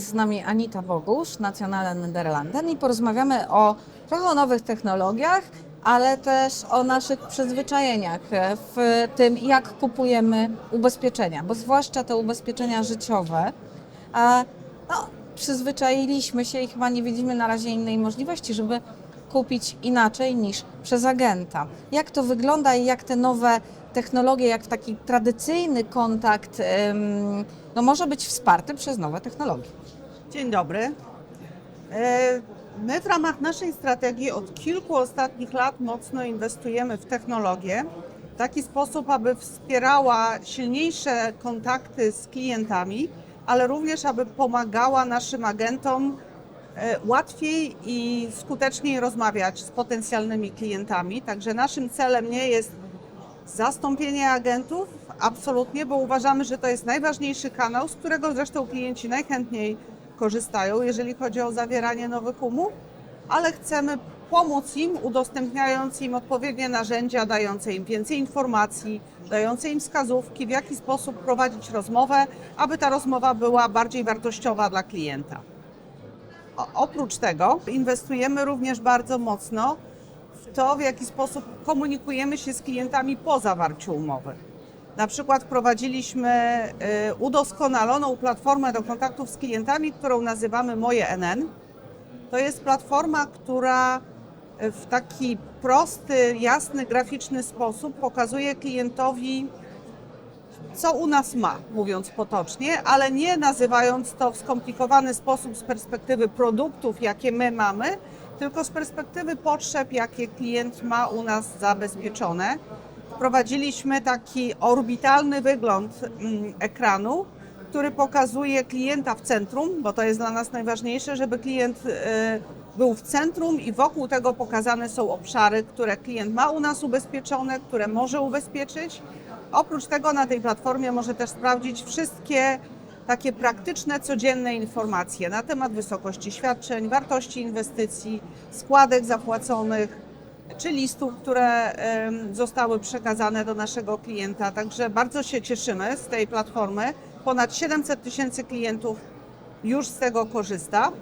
jest z nami Anita Bogusz, Nationale Nederlanden i porozmawiamy o trochę o nowych technologiach, ale też o naszych przyzwyczajeniach w tym, jak kupujemy ubezpieczenia, bo zwłaszcza te ubezpieczenia życiowe. No, przyzwyczailiśmy się i chyba nie widzimy na razie innej możliwości, żeby kupić inaczej niż przez agenta. Jak to wygląda i jak te nowe technologie, jak taki tradycyjny kontakt no, może być wsparty przez nowe technologie? Dzień dobry. E, My w ramach naszej strategii od kilku ostatnich lat mocno inwestujemy w technologię w taki sposób, aby wspierała silniejsze kontakty z klientami, ale również aby pomagała naszym agentom e, łatwiej i skuteczniej rozmawiać z potencjalnymi klientami. Także naszym celem nie jest zastąpienie agentów, absolutnie, bo uważamy, że to jest najważniejszy kanał, z którego zresztą klienci najchętniej korzystają, jeżeli chodzi o zawieranie nowych umów, ale chcemy pomóc im, udostępniając im odpowiednie narzędzia, dające im więcej informacji, dające im wskazówki, w jaki sposób prowadzić rozmowę, aby ta rozmowa była bardziej wartościowa dla klienta. O, oprócz tego inwestujemy również bardzo mocno w to, w jaki sposób komunikujemy się z klientami po zawarciu umowy. Na przykład wprowadziliśmy y, udoskonaloną platformę do kontaktów z klientami, którą nazywamy Moje NN. To jest platforma, która y, w taki prosty, jasny, graficzny sposób pokazuje klientowi, co u nas ma, mówiąc potocznie, ale nie nazywając to w skomplikowany sposób z perspektywy produktów, jakie my mamy, tylko z perspektywy potrzeb, jakie klient ma u nas zabezpieczone. Wprowadziliśmy taki orbitalny wygląd mm, ekranu, który pokazuje klienta w centrum, bo to jest dla nas najważniejsze, żeby klient e, był w centrum i wokół tego pokazane są obszary, które klient ma u nas ubezpieczone, które może ubezpieczyć. Oprócz tego na tej platformie może też sprawdzić wszystkie takie praktyczne, codzienne informacje na temat wysokości świadczeń, wartości inwestycji, składek zapłaconych, czy listów, które zostały przekazane do naszego klienta. Także bardzo się cieszymy z tej platformy. Ponad 700 tysięcy klientów już z tego korzysta.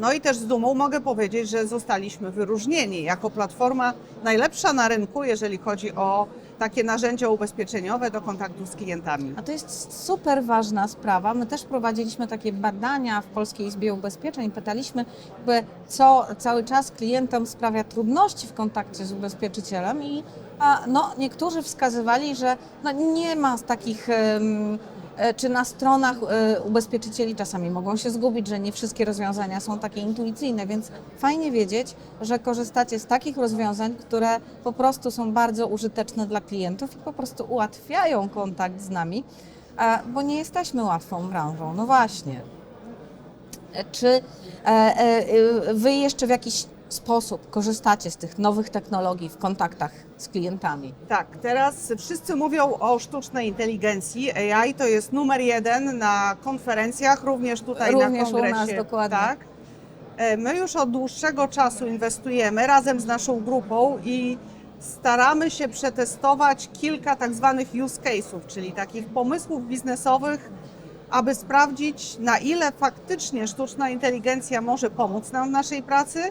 No i też z dumą mogę powiedzieć, że zostaliśmy wyróżnieni jako platforma najlepsza na rynku, jeżeli chodzi o takie narzędzia ubezpieczeniowe do kontaktu z klientami. A to jest super ważna sprawa. My też prowadziliśmy takie badania w Polskiej Izbie Ubezpieczeń. Pytaliśmy, co cały czas klientom sprawia trudności w kontakcie z ubezpieczycielem i no, niektórzy wskazywali, że no, nie ma takich e, czy na stronach e, ubezpieczycieli czasami mogą się zgubić, że nie wszystkie rozwiązania są takie intuicyjne, więc fajnie wiedzieć, że korzystacie z takich rozwiązań, które po prostu są bardzo użyteczne dla klientów i po prostu ułatwiają kontakt z nami, a, bo nie jesteśmy łatwą branżą. No właśnie. E, Czy e, e, e, Wy jeszcze w jakiś sposób korzystacie z tych nowych technologii w kontaktach z klientami? Tak, teraz wszyscy mówią o sztucznej inteligencji. AI to jest numer jeden na konferencjach, również tutaj Również na u kongresie. nas, dokładnie. Tak. E, My już od dłuższego czasu inwestujemy razem z naszą grupą i staramy się przetestować kilka tak zwanych use case'ów, czyli takich pomysłów biznesowych, aby sprawdzić, na ile faktycznie sztuczna inteligencja może pomóc nam w naszej pracy,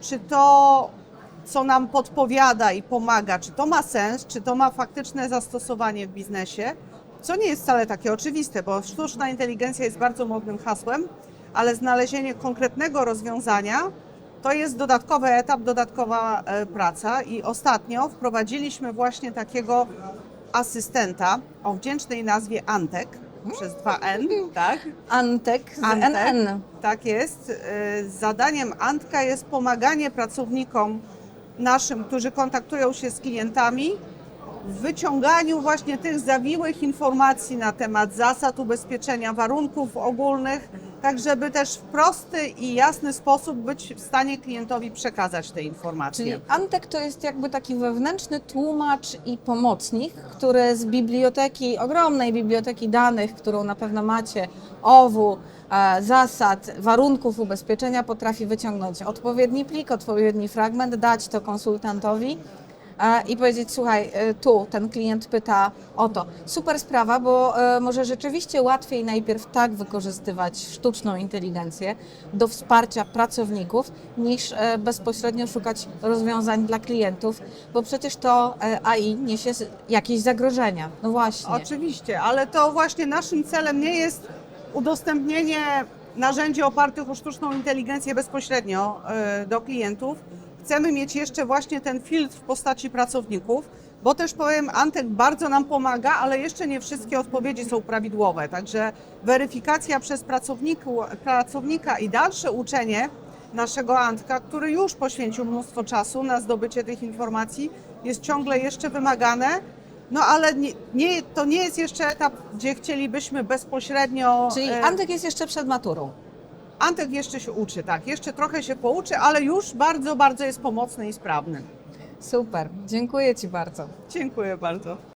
czy to, co nam podpowiada i pomaga, czy to ma sens, czy to ma faktyczne zastosowanie w biznesie, co nie jest wcale takie oczywiste, bo sztuczna inteligencja jest bardzo modnym hasłem, ale znalezienie konkretnego rozwiązania to jest dodatkowy etap, dodatkowa e, praca i ostatnio wprowadziliśmy właśnie takiego asystenta o wdzięcznej nazwie Antek przez 2N, tak? Antek z Antek. NN. Tak jest. Y, Zadaniem Antka jest pomaganie pracownikom naszym, którzy kontaktują się z klientami, w wyciąganiu właśnie tych zawiłych informacji na temat zasad ubezpieczenia, warunków ogólnych, tak żeby też w prosty i jasny sposób być w stanie klientowi przekazać te informacje. Czyli Antek to jest jakby taki wewnętrzny tłumacz i pomocnik, który z biblioteki, ogromnej biblioteki danych, którą na pewno macie, OWU, e, zasad, warunków ubezpieczenia, potrafi wyciągnąć odpowiedni plik, odpowiedni fragment, dać to konsultantowi i powiedzieć, słuchaj, e, tu ten klient pyta o to. Super sprawa, bo e, może rzeczywiście łatwiej najpierw tak wykorzystywać sztuczną inteligencję do wsparcia pracowników, niż e, bezpośrednio szukać rozwiązań dla klientów, bo przecież to AI niesie jakieś zagrożenia. No właśnie. Oczywiście, ale to właśnie naszym celem nie jest udostępnienie narzędzi opartych o sztuczną inteligencję bezpośrednio do klientów. Chcemy mieć jeszcze właśnie ten filtr w postaci pracowników, bo też powiem, Antek bardzo nam pomaga, ale jeszcze nie wszystkie odpowiedzi są prawidłowe. Także weryfikacja przez pracownika i dalsze uczenie naszego Antka, który już poświęcił mnóstwo czasu na zdobycie tych informacji, jest ciągle jeszcze wymagane. No ale nie, nie, to nie jest jeszcze etap, gdzie chcielibyśmy bezpośrednio. Czyli e, Antek jest jeszcze przed maturą. Antek jeszcze się uczy, tak, jeszcze trochę się pouczy, ale już bardzo, bardzo jest pomocny i sprawny. Super, dziękuję Ci bardzo. Dziękuję bardzo.